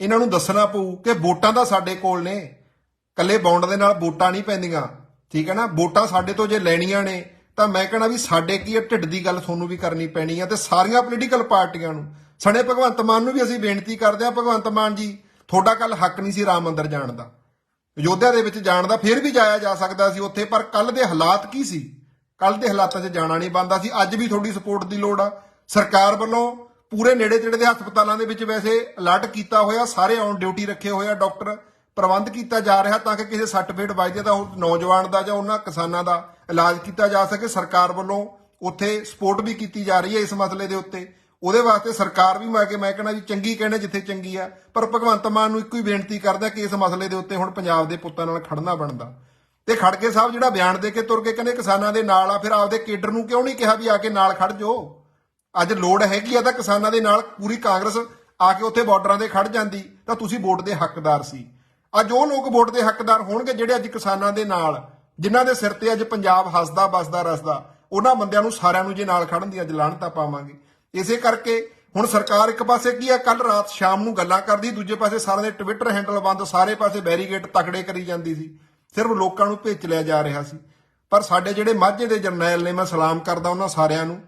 ਇਹਨਾਂ ਨੂੰ ਦੱਸਣਾ ਪਊ ਕਿ ਵੋਟਾਂ ਤਾਂ ਸਾਡੇ ਕੋਲ ਨੇ। ਕੱਲੇ ਬੌਂਡ ਦੇ ਨਾਲ ਵੋਟਾਂ ਨਹੀਂ ਪੈਂਦੀਆਂ। ਠੀਕ ਹੈ ਨਾ? ਵੋਟਾਂ ਸਾਡੇ ਤੋਂ ਜੇ ਲੈਣੀਆਂ ਨੇ ਤਾਂ ਮੈਂ ਕਹਣਾ ਵੀ ਸਾਡੇ ਕੀ ਹੈ ਢਿੱਡ ਦੀ ਗੱਲ ਤੁਹਾਨੂੰ ਵੀ ਕਰਨੀ ਪੈਣੀ ਆ ਤੇ ਸਾਰੀਆਂ ਪੋਲੀਟੀਕਲ ਪਾਰਟੀਆਂ ਨੂੰ। ਸਣੇ ਭਗਵੰਤ ਮਾਨ ਨੂੰ ਵੀ ਅਸੀਂ ਬੇਨਤੀ ਕਰਦੇ ਆ ਭਗਵੰਤ ਮਾਨ ਜੀ, ਤੁਹਾਡਾ ਕੱਲ ਹੱਕ ਨਹੀਂ ਸੀ ਰਾਮ ਮੰਦਰ ਜਾਣ ਦਾ। ਅਯੋਧਿਆ ਦੇ ਵਿੱਚ ਜਾਣ ਦਾ ਫਿਰ ਵੀ ਜਾਇਆ ਜਾ ਸਕਦਾ ਸੀ ਉੱਥੇ, ਪਰ ਕੱਲ ਦੇ ਹਾਲਾਤ ਕੀ ਸੀ? ਕੱਲ ਦੇ ਹਾਲਾਤਾਂ 'ਚ ਜਾਣਾ ਨਹੀਂ ਬੰਦਾ ਸੀ। ਅੱਜ ਵੀ ਤੁਹਾਡੀ ਸਪੋਰਟ ਦੀ ਲੋੜ ਆ। ਸਰਕਾਰ ਵੱਲੋਂ ਪੂਰੇ ਨੇੜੇ ਤੇੜੇ ਦੇ ਹਸਪਤਾਲਾਂ ਦੇ ਵਿੱਚ ਵੈਸੇ ਅਲਰਟ ਕੀਤਾ ਹੋਇਆ, ਸਾਰੇ ਔਨ ਡਿਊਟੀ ਰੱਖੇ ਹੋਏ ਆ ਡਾਕਟਰ। ਪ੍ਰਬੰਧ ਕੀਤਾ ਜਾ ਰਿਹਾ ਤਾਂ ਕਿ ਕਿਸੇ ਸੱਟ ਫੇਟ ਵੱਜਦੇ ਤਾਂ ਉਹ ਨੌਜਵਾਨ ਦਾ ਜਾਂ ਉਹਨਾਂ ਕਿਸਾਨਾਂ ਦਾ ਇਲਾਜ ਕੀਤਾ ਜਾ ਸਕੇ। ਸਰਕਾਰ ਵੱਲੋਂ ਉੱਥੇ ਸਪੋਰਟ ਵੀ ਕੀਤੀ ਜਾ ਰਹੀ ਹੈ ਇਸ ਮਸਲੇ ਦੇ ਉੱਤੇ। ਉਹਦੇ ਵਾਸਤੇ ਸਰਕਾਰ ਵੀ ਮੈਂ ਕਿ ਮੈਂ ਕਹਿੰਦਾ ਜੀ ਚੰਗੀ ਕਹਿੰਦੇ ਜਿੱਥੇ ਚੰਗੀ ਆ। ਪਰ ਭਗਵੰਤ ਮਾਨ ਨੂੰ ਇੱਕੋ ਹੀ ਬੇਨਤੀ ਕਰਦਾ ਕਿ ਇਸ ਮਸਲੇ ਦੇ ਉੱਤੇ ਹੁਣ ਪੰਜਾਬ ਦੇ ਪੁੱਤਾਂ ਨਾਲ ਖੜਨਾ ਬਣਦਾ। ਤੇ ਖੜਕੇ ਸਾਹਿਬ ਜਿਹੜਾ ਬਿਆਨ ਦੇ ਕੇ ਤੁਰ ਕੇ ਕਹਿੰਦੇ ਕਿਸਾਨਾਂ ਦੇ ਨਾਲ ਆ, ਫਿਰ ਆਪਦੇ ਕੇਡਰ ਨੂੰ ਕਿਉਂ ਨਹੀਂ ਕਿਹਾ ਵੀ ਆ ਕੇ ਨਾਲ ਖੜ ਜਾਓ? ਅੱਜ ਲੋੜ ਹੈਗੀ ਆ ਤਾਂ ਕਿਸਾਨਾਂ ਦੇ ਨਾਲ ਪੂਰੀ ਕਾਂਗਰਸ ਆ ਕੇ ਉੱਥੇ ਬਾਰਡਰਾਂ ਤੇ ਖੜ ਜਾਂਦੀ। ਤਾਂ ਤੁਸੀਂ ਵੋਟ ਦੇ ਹੱਕਦਾਰ ਸੀ। ਅੱਜ ਉਹ ਲੋਕ ਵੋਟ ਦੇ ਹੱਕਦਾਰ ਹੋਣਗੇ ਜਿਹੜੇ ਅੱਜ ਕਿਸਾਨਾਂ ਦੇ ਨਾਲ, ਜਿਨ੍ਹਾਂ ਦੇ ਸਿਰ ਤੇ ਅੱਜ ਪੰਜਾਬ ਹੱਸਦਾ ਬਸਦਾ ਰਸਦਾ। ਉਹਨਾਂ ਬੰਦਿਆਂ ਨੂੰ ਸਾਰਿਆਂ ਨੂੰ ਜੇ ਨਾਲ ਖੜਨ ਦੀ ਅੱਜ ਲਾਹਣਤਾ ਪਾਵਾਂਗੇ ਇਸੇ ਕਰਕੇ ਹੁਣ ਸਰਕਾਰ ਇੱਕ ਪਾਸੇ ਕੀ ਆ ਕੱਲ ਰਾਤ ਸ਼ਾਮ ਨੂੰ ਗੱਲਾਂ ਕਰਦੀ, ਦੂਜੇ ਪਾਸੇ ਸਾਰਿਆਂ ਦੇ ਟਵਿੱਟਰ ਹੈਂਡਲ ਬੰਦ, ਸਾਰੇ ਪਾਸੇ ਬੈਰੀਗੇਟ ਤਕੜੇ ਕਰੀ ਜਾਂਦੀ ਸੀ। ਸਿਰਫ ਲੋਕਾਂ ਨੂੰ ਭੇਚ ਲਿਆ ਜਾ ਰਿਹਾ ਸੀ। ਪਰ ਸਾਡੇ ਜਿਹੜੇ ਮਾਝੇ ਦੇ ਜਰਨੈਲ ਨੇ, ਮੈਂ ਸਲਾਮ ਕਰਦਾ ਉਹਨਾਂ ਸਾਰਿਆਂ ਨੂੰ।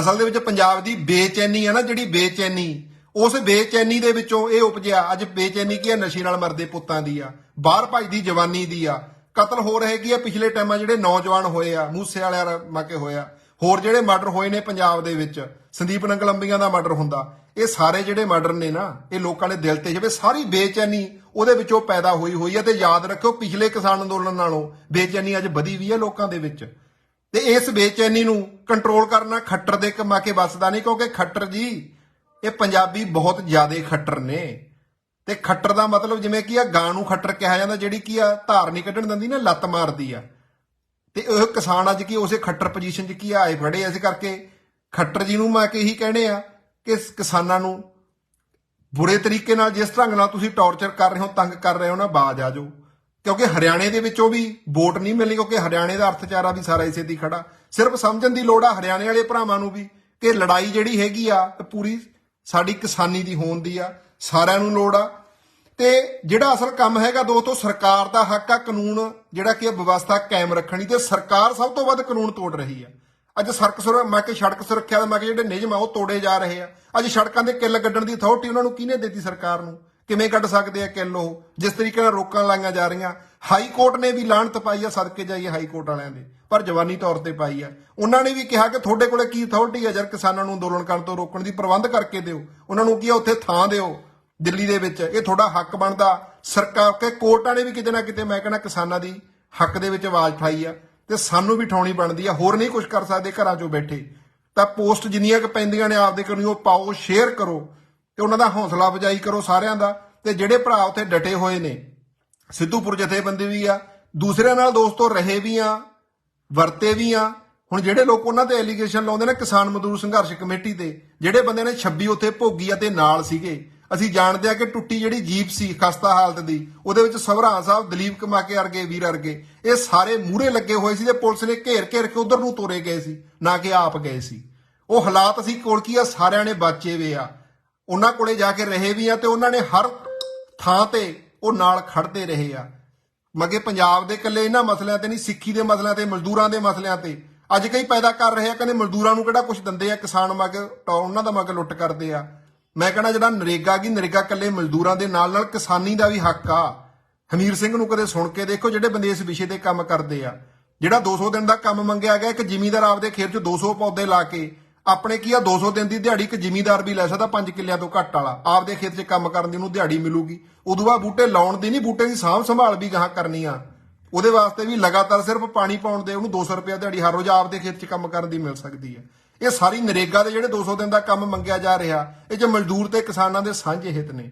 ਅਸਲ ਦੇ ਵਿੱਚ ਪੰਜਾਬ ਦੀ ਬੇਚੈਨੀ ਹੈ ਨਾ, ਜਿਹੜੀ ਬੇਚੈਨੀ ਉਸ ਬੇਚੈਨੀ ਦੇ ਵਿੱਚੋਂ ਇਹ ਉਪਜਿਆ। ਅੱਜ ਬੇਚੈਨੀ ਕੀ ਹੈ ਨਸ਼ੇ ਨਾਲ ਮਰਦੇ ਪੁੱਤਾਂ ਦੀ ਆ। ਬਾਹਰ ਭੱਜਦੀ ਜਵਾਨੀ ਦੀ ਆ। ਕਤਲ ਹੋ ਰਹੇ ਕੀ ਆ? ਪਿਛਲੇ ਟਾਈਮਾਂ ਜਿਹੜੇ ਨੌਜਵਾਨ ਹੋਏ ਆ, ਮੂਸੇ ਵਾਲਿਆਂ ਮਾਕੇ ਹੋਇਆ ਹੋਰ ਜਿਹੜੇ ਮਰਡਰ ਹੋਏ ਨੇ ਪੰਜਾਬ ਦੇ ਵਿੱਚ, ਸੰਦੀਪ ਨੰਗਲੰਬੀਆਂ ਦਾ ਮਰਡਰ ਹੁੰਦਾ। ਇਹ ਸਾਰੇ ਜਿਹੜੇ ਮਰਡਰ ਨੇ ਨਾ, ਇਹ ਲੋਕਾਂ ਦੇ ਦਿਲ ਤੇ ਜਿਵੇਂ। ਸਾਰੀ ਬੇਚੈਨੀ ਉਹਦੇ ਵਿੱਚੋਂ ਪੈਦਾ ਹੋਈ ਹੋਈ ਹੈ ਤੇ ਯਾਦ ਰੱਖਿਓ, ਪਿਛਲੇ ਕਿਸਾਨ ਅੰਦੋਲਨ ਨਾਲੋਂ ਬੇਚੈਨੀ ਅੱਜ ਵਧੀ ਵੀ ਹੈ ਲੋਕਾਂ ਦੇ ਵਿੱਚ। ਤੇ ਇਸ ਬੇਚੈਨੀ ਨੂੰ ਕੰਟਰੋਲ ਕਰਨਾ ਖੱਟਰ ਦੇ ਕਮਾ ਕੇ ਵੱਸਦਾ ਨਹੀਂ, ਕਿਉਂਕਿ ਖੱਟਰ ਜੀ ਇਹ ਪੰਜਾਬੀ ਬਹੁਤ ਜ਼ਿਆਦਾ ਖੱਟਰ ਨੇ। ਤੇ ਖੱਟਰ ਦਾ ਮਤਲਬ ਜਿਵੇਂ ਕੀ ਆ ਗਾਂ ਨੂੰ ਖੱਟਰ ਕਿਹਾ ਜਾਂਦਾ, ਜਿਹੜੀ ਕੀ ਆ ਧਾਰ ਨਹੀਂ ਕੱਢਣ ਦਿੰਦੀ ਨਾ, ਲੱਤ ਮਾਰਦੀ ਆ। ਤੇ ਉਹ ਕਿਸਾਨ ਅੱਜ ਕੀ ਉਸੇ ਖੱਟਰ ਪੋਜੀਸ਼ਨ 'ਚ ਕੀ ਆਏ ਫੜੇ ਇਸ ਕਰਕੇ ਖੱਟਰ ਜੀ ਨੂੰ ਮੈਂ ਕਿ ਇਹੀ ਕਹਿਣੇ ਆ ਕਿ ਕਿਸਾਨਾਂ ਨੂੰ ਬੁਰੇ ਤਰੀਕੇ ਨਾਲ ਜਿਸ ਢੰਗ ਨਾਲ ਤੁਸੀਂ ਟੌਰਚਰ ਕਰ ਰਹੇ ਹੋ, ਤੰਗ ਕਰ ਰਹੇ ਹੋ ਨਾ, ਬਾਜ ਆ ਜਾਓ। ਕਿਉਂਕਿ ਹਰਿਆਣੇ ਦੇ ਵਿੱਚੋਂ ਵੀ ਵੋਟ ਨਹੀਂ ਮਿਲਣੀ, ਕਿਉਂਕਿ ਹਰਿਆਣੇ ਦਾ ਅਰਥਚਾਰਾ ਵੀ ਸਾਰਾ ਇਸੇ ਦੀ ਖੜਾ। ਸਿਰਫ ਸਮਝਣ ਦੀ ਲੋੜ ਆ ਹਰਿਆਣੇ ਵਾਲੇ ਭਰਾਵਾਂ ਨੂੰ ਵੀ ਕਿ ਲੜਾਈ ਜਿਹੜੀ ਹੈਗੀ ਆ ਪੂਰੀ ਸਾਡੀ ਕਿਸਾਨੀ ਦੀ ਹੋਣ ਦੀ ਆ, ਸਾਰਿਆਂ ਨੂੰ ਲੋੜ ਆ। ਤੇ ਜਿਹੜਾ ਅਸਲ ਕੰਮ ਹੈਗਾ ਦੋਸਤੋ, ਸਰਕਾਰ ਦਾ ਹੱਕ ਆ, ਕਾਨੂੰਨ ਜਿਹੜਾ ਕਿ ਵਿਵਸਥਾ ਕਾਇਮ ਰੱਖਣੀ ਤੇ ਸਰਕਾਰ ਸਭ ਤੋਂ ਵੱਧ ਕਾਨੂੰਨ ਤੋੜ ਰਹੀ ਆ। ਅੱਜ ਸੜਕ ਸੁਰ, ਮੈਂ ਕਿ ਸੜਕ ਸੁਰੱਖਿਆ ਦੇ, ਮੈਂ ਕਿ ਜਿਹੜੇ ਨਿਯਮ ਆ ਉਹ ਤੋੜੇ ਜਾ ਰਹੇ ਆ। ਅੱਜ ਸੜਕਾਂ ਦੇ ਕਿੱਲ ਕੱਢਣ ਦੀ ਅਥਾਰਟੀ ਉਹਨਾਂ ਨੂੰ ਕਿਹਨੇ ਦਿੱਤੀ ਸਰਕਾਰ ਨੂੰ? ਕਿਵੇਂ ਕੱਢ ਸਕਦੇ ਆ ਕਿੱਲ? ਉਹ ਜਿਸ ਤਰੀਕੇ ਨਾਲ ਰੋਕਾਂ ਲਾਈਆਂ ਜਾ ਰਹੀਆਂ। ਹਾਈ ਕੋਰਟ ਨੇ ਵੀ ਲਾਹਣਤ ਪਾਈ ਆ, ਸਦਕੇ ਜਾਈਏ ਹਾਈ ਕੋਰਟ ਵਾਲਿਆਂ ਦੇ। ਪਰ ਜਵਾਨੀ ਤੌਰ ਤੇ ਪਾਈ ਆ। ਉਹਨਾਂ ਨੇ ਵੀ ਕਿਹਾ ਕਿ ਤੁਹਾਡੇ ਕੋਲੇ ਕੀ ਅਥਾਰਟੀ ਆ ਜਰ ਕਿਸਾਨਾਂ ਨੂੰ ਅੰਦੋਲਨ ਕਰਨ ਤੋਂ ਰੋਕਣ ਦੀ ਪ੍ਰਬੰਧ ਕਰਕੇ ਦਿਓ। ਉਹਨਾਂ ਨੂੰ ਕੀ ਆ, ਉੱਥੇ ਥਾਂ ਦਿਓ, ਦਿੱਲੀ ਦੇ ਵਿੱਚ। ਇਹ ਤੁਹਾਡਾ ਹੱਕ ਬਣਦਾ। ਸਰਕਾਰ, ਕੇ ਕੋਰਟਾਂ ਨੇ ਵੀ ਕਿਤੇ ਨਾ ਕਿਤੇ, ਮੈਂ ਕਹਿੰਦਾ ਕਿਸਾਨਾਂ ਦੀ ਹੱਕ ਦੇ ਵਿੱਚ ਆਵਾਜ਼ ਉਠਾਈ ਆ। ਤੇ ਸਾਨੂੰ ਵੀ ਠਾਉਣੀ ਬਣਦੀ ਆ। ਹੋਰ ਨਹੀਂ ਕੁਝ ਕਰ ਸਕਦੇ ਘਰਾਂ 'ਚੋਂ ਬੈਠੇ। ਤਾਂ ਪੋਸਟ ਜਿੰਨੀਆਂ ਕੁ ਪੈਂਦੀਆਂ ਨੇ, ਆਪਦੇ ਕਰਨੀ ਉਹ ਪਾਓ, ਸ਼ੇਅਰ ਕਰੋ। ਤੇ ਉਹਨਾਂ ਦਾ ਹੌਸਲਾ ਅਫਜਾਈ ਕਰੋ ਸਾਰਿਆਂ ਦਾ। ਤੇ ਜਿਹੜੇ ਭਰਾ ਉੱਥੇ ਡਟੇ ਹੋਏ ਨੇ, ਸਿੱਧੂਪੁਰ ਜਥੇਬੰਦੀ ਵੀ ਆ, ਦੂਸਰਿਆਂ ਨਾਲ ਦੋਸਤੋ ਰਹੇ ਵੀ ਆ, ਵਰਤੇ ਵੀ ਆ। ਹੁਣ ਜਿਹੜੇ ਲੋਕ ਉਹਨਾਂ ਤੇ ਐਲੀਗੇਸ਼ਨ ਲਾਉਂਦੇ ਨੇ, ਕਿਸਾਨ ਮਜ਼ਦੂਰ ਸੰਘਰਸ਼ ਕਮੇਟੀ ਤੇ, ਜਿਹੜੇ ਬੰਦੇ ਨੇ 26 ਉੱਥੇ ਭੋਗੀ ਅਤੇ ਨਾਲ ਸੀਗੇ। ਅਸੀਂ ਜਾਣਦੇ ਆ ਕਿ ਟੁੱਟੀ ਜਿਹੜੀ ਜੀਪ ਸੀ, ਖਸਤਾ ਹਾਲਤ ਦੀ, ਉਹਦੇ ਵਿੱਚ ਸਵਰਾਂ ਸਾਹਿਬ, ਦਲੀਪ ਕਮਾਕੇ ਵਰਗੇ ਵੀਰ ਵਰਗੇ ਇਹ ਸਾਰੇ ਮੂਹਰੇ ਲੱਗੇ ਹੋਏ ਸੀ ਤੇ ਪੁਲਿਸ ਨੇ ਘੇਰ ਘੇਰ ਕੇ ਉਧਰ ਨੂੰ ਤੋਰੇ ਗਏ ਸੀ, ਨਾ ਕਿ ਆਪ ਗਏ ਸੀ। ਉਹ ਹਾਲਾਤ ਅਸੀਂ ਕੋਲ ਕੀ ਆ, ਸਾਰਿਆਂ ਨੇ ਬਾਚੇ ਵੇ ਆ। ਉਹਨਾਂ ਕੋਲੇ ਜਾ ਕੇ ਰਹੇ ਵੀ ਆ ਤੇ ਉਹਨਾਂ ਨੇ ਹਰ ਥਾਂ ਤੇ ਉਹ ਨਾਲ ਖੜਦੇ ਰਹੇ ਆ। ਮਗੇ ਪੰਜਾਬ ਦੇ ਇਕੱਲੇ ਇਹਨਾਂ ਮਸਲਿਆਂ ਤੇ ਨਹੀਂ, ਸਿੱਖੀ ਦੇ ਮਸਲਿਆਂ ਤੇ, ਮਜ਼ਦੂਰਾਂ ਦੇ ਮਸਲਿਆਂ ਤੇ। ਅੱਜ ਕਈ ਪੈਦਾ ਕਰ ਰਹੇ ਆ, ਕਹਿੰਦੇ ਮਜ਼ਦੂਰਾਂ ਨੂੰ ਕਿਹੜਾ ਕੁਝ ਦਿੰਦੇ ਆ, ਕਿਸਾਨ ਮਗ ਉਹਨਾਂ ਦਾ ਮਗ ਲੁੱਟ ਕਰਦੇ ਆ। ਮੈਂ ਕਹਿੰਦਾ ਜਿਹੜਾ ਨਰੇਗਾ ਕੀ ਨਰੇਗਾ ਇਕੱਲੇ ਮਜ਼ਦੂਰਾਂ ਦੇ ਨਾਲ ਨਾਲ ਕਿਸਾਨੀ ਦਾ ਵੀ ਹੱਕ ਆ। ਹਮੀਰ ਸਿੰਘ ਨੂੰ ਕਦੇ ਸੁਣ ਕੇ ਦੇਖੋ ਜਿਹੜੇ ਬੰਦੇ ਇਸ ਵਿਸ਼ੇ ਤੇ ਕੰਮ ਕਰਦੇ ਆ। ਜਿਹੜਾ 200 ਦਿਨ ਦਾ ਕੰਮ ਮੰਗਿਆ ਗਿਆ, ਇੱਕ ਜ਼ਿਮੀਂਦਾਰ ਆਪਦੇ ਖੇਤ 'ਚ 200 ਪੌਦੇ ਲਾ ਕੇ ਆਪਣੇ ਕੀ ਆ 200 ਦਿਨ ਦੀ ਦਿਹਾੜੀ ਇੱਕ ਜ਼ਿਮੀਦਾਰ ਵੀ ਲੈ ਸਕਦਾ 5 ਕਿੱਲਿਆਂ ਤੋਂ ਘੱਟ ਵਾਲਾ। ਆਪਦੇ ਖੇਤ 'ਚ ਕੰਮ ਕਰਨ ਦੀ ਉਹਨੂੰ ਦਿਹਾੜੀ ਮਿਲੂਗੀ। ਉਦੋਂ ਬਾਅਦ ਬੂਟੇ ਲਾਉਣ ਦੀ ਨਹੀਂ, ਬੂਟੇ ਦੀ ਸਾਂਭ ਸੰਭਾਲ ਵੀ ਗਾਹਾਂ ਕਰਨੀ ਆ। ਉਹਦੇ ਵਾਸਤੇ ਵੀ ਲਗਾਤਾਰ ਸਿਰਫ ਪਾਣੀ ਪਾਉਣ ਦੇ ਉਹਨੂੰ 200 ਰੁਪਏ ਦਿਹਾੜੀ ਹਰ ਰੋਜ਼ ਆਪਦੇ ਖੇਤ 'ਚ ਕੰਮ ਕਰਨ ਦੀ ਮਿਲ ਸਕਦੀ ਹੈ ਇਹ ਸਾਰੀ ਨਰੇਗਾ ਦੇ ਜਿਹੜੇ 200 ਦਿਨ ਦਾ ਕੰਮ ਮੰਗਿਆ ਜਾ ਰਿਹਾ, ਇਹ ਚ ਮਜ਼ਦੂਰ ਤੇ ਕਿਸਾਨਾਂ ਦੇ ਸਾਂਝੇ ਹਿੱਤ ਨੇ।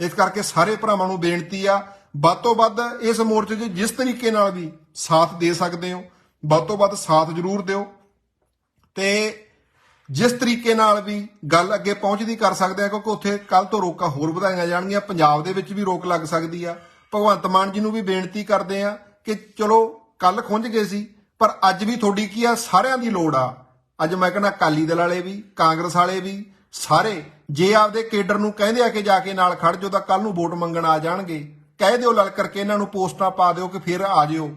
ਇਸ ਕਰਕੇ ਸਾਰੇ ਭਰਾਵਾਂ ਨੂੰ ਬੇਨਤੀ ਆ, ਵੱਧ ਤੋਂ ਵੱਧ ਇਸ ਮੋਰਚੇ 'ਚ ਜਿਸ ਤਰੀਕੇ ਨਾਲ ਵੀ ਸਾਥ ਦੇ ਸਕਦੇ ਹੋ, ਵੱਧ ਤੋਂ ਵੱਧ ਸਾਥ ਜ਼ਰੂਰ ਦਿਓ। ਤੇ ਜਿਸ ਤਰੀਕੇ ਨਾਲ ਵੀ ਗੱਲ ਅੱਗੇ ਪਹੁੰਚਦੀ ਕਰ ਸਕਦੇ ਆ, ਕਿਉਂਕਿ ਉੱਥੇ ਕੱਲ ਤੋਂ ਰੋਕਾਂ ਹੋਰ ਵਧਾਈਆਂ ਜਾਣਗੀਆਂ, ਪੰਜਾਬ ਦੇ ਵਿੱਚ ਵੀ ਰੋਕ ਲੱਗ ਸਕਦੀ ਆ। ਭਗਵੰਤ ਮਾਨ ਜੀ ਨੂੰ ਵੀ ਬੇਨਤੀ ਕਰਦੇ ਆ ਕਿ ਚਲੋ ਕੱਲ ਖੁੰਝ ਗਏ ਸੀ, ਪਰ ਅੱਜ ਵੀ ਤੁਹਾਡੀ ਕੀ ਆ, ਸਾਰਿਆਂ ਦੀ ਲੋੜ ਆ। ਅੱਜ ਮੈਂ ਕਹਿੰਦਾ ਅਕਾਲੀ ਦਲ ਵਾਲੇ ਵੀ, ਕਾਂਗਰਸ ਵਾਲੇ ਵੀ, ਸਾਰੇ, ਜੇ ਆਪਦੇ ਕੇਡਰ ਨੂੰ ਕਹਿੰਦੇ ਆ ਕਿ ਜਾ ਕੇ ਨਾਲ ਖੜ ਜਾਓ, ਤਾਂ ਕੱਲ ਨੂੰ ਵੋਟ ਮੰਗਣ ਆ ਜਾਣਗੇ। ਕਹਿ ਦਿਓ ਲਲਕਰ ਕੇ ਇਹਨਾਂ ਨੂੰ ਪੋਸਟਾਂ ਪਾ ਦਿਓ ਕਿ ਫਿਰ ਆ ਜਿਓ,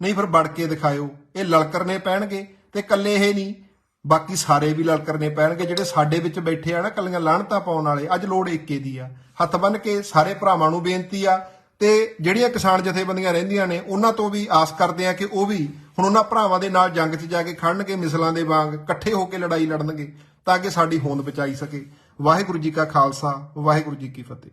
ਨਹੀਂ ਫਿਰ ਵੜ ਕੇ ਦਿਖਾਇਓ। ਇਹ ਲਲਕਰਨੇ ਪੈਣਗੇ ਤੇ ਕੱਲੇ ਇਹ ਨਹੀਂ ਬਾਕੀ ਸਾਰੇ ਵੀ ਲਲਕਰਨੇ ਪੈਣਗੇ, ਜਿਹੜੇ ਸਾਡੇ ਵਿੱਚ ਬੈਠੇ ਆ ਨਾ, ਕੱਲੀਆਂ ਲਾਹਣਤਾਂ ਪਾਉਣ ਵਾਲੇ, ਅੱਜ ਲੋੜ ਏਕੇ ਦੀ ਆ। ਹੱਥ ਬੰਨ ਕੇ ਸਾਰੇ ਭਰਾਵਾਂ ਨੂੰ ਬੇਨਤੀ ਆ, ਤੇ ਜਿਹੜੀਆਂ ਕਿਸਾਨ ਜਥੇਬੰਦੀਆਂ ਰਹਿੰਦੀਆਂ ਨੇ, ਉਹਨਾਂ ਤੋਂ ਵੀ ਆਸ ਕਰਦੇ ਆ ਕਿ ਉਹ ਵੀ ਹੁਣ ਉਹਨਾਂ ਭਰਾਵਾਂ ਦੇ ਨਾਲ ਜੰਗ 'ਚ ਜਾ ਕੇ ਖੜਨਗੇ, ਮਿਸਲਾਂ ਦੇ ਵਾਂਗ ਇਕੱਠੇ ਹੋ ਕੇ ਲੜਾਈ ਲੜਨਗੇ, ਤਾਂ ਕਿ ਸਾਡੀ ਹੋਂਦ ਬਚਾਈ ਸਕੇ। ਵਾਹਿਗੁਰੂ ਜੀ ਕਾ ਖਾਲਸਾ, ਵਾਹਿਗੁਰੂ ਜੀ ਕੀ ਫਤਿਹ।